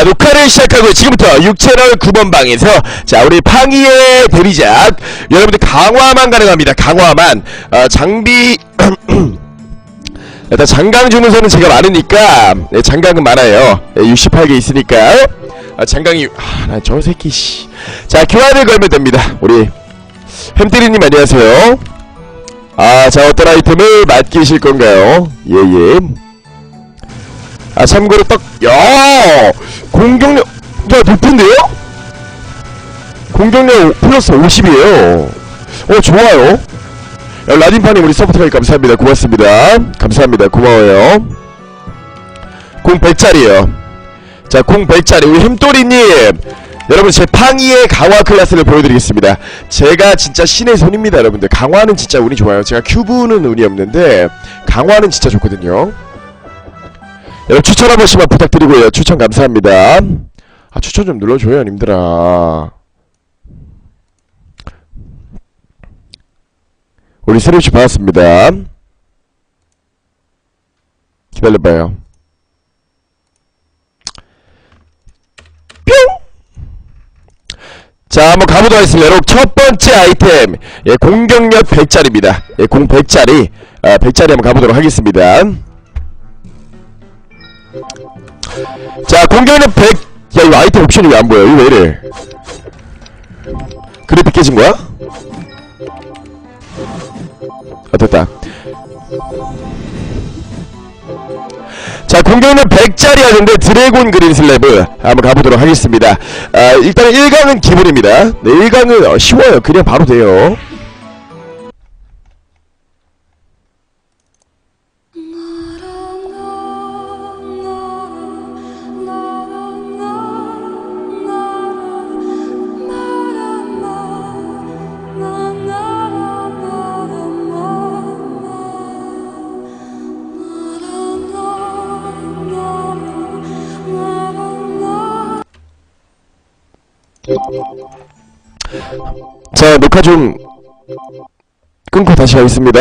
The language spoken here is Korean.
자 녹화를 시작하고 지금부터 6채널 9번 방에서 자 우리 팡이의 대리작 여러분들 강화만 가능합니다. 강화만. 어, 장비 일단 장강 주문서는 제가 많으니까 네, 장강은 많아요. 네, 68개 있으니까. 아, 장강이 아나저 새끼 씨자 교환을 걸면 됩니다. 우리 햄때리님 안녕하세요. 아자 어떤 아이템을 맡기실 건가요? 예예. 아 참고로 딱야 공격력 야 높은데요? 공격력 플러스 50이에요. 어 좋아요. 야, 라딘파님 우리 서포트까지 감사합니다. 고맙습니다. 감사합니다. 고마워요. 공 100짜리요. 자공 100짜리. 우리 햄토리님 여러분 제 팡이의 강화 클래스를 보여드리겠습니다. 제가 진짜 신의 손입니다 여러분들. 강화는 진짜 운이 좋아요. 제가 큐브는 운이 없는데 강화는 진짜 좋거든요 여러분 추천 한 번씩만 부탁드리고요. 추천 감사합니다. 아 추천 좀 눌러줘요 님들아. 우리 세림씨 반갑습니다. 기다려봐요. 뿅! 자 한번 가보도록 하겠습니다. 여러분 첫 번째 아이템. 예 공격력 100짜리입니다. 예 공 100짜리. 아 100짜리 한번 가보도록 하겠습니다 자 공격력 100 야 이거 아이템 옵션이 왜 안 보여? 이거 왜 이래? 그래픽 깨진 거야? 아 됐다. 자 공격력 100짜리 하는데 드래곤 그린 슬랩을 한번 가보도록 하겠습니다. 아 일단 1강은 기본입니다. 네 1강은 어, 쉬워요. 그냥 바로 돼요 자 녹화 좀 끊고 다시 하겠습니다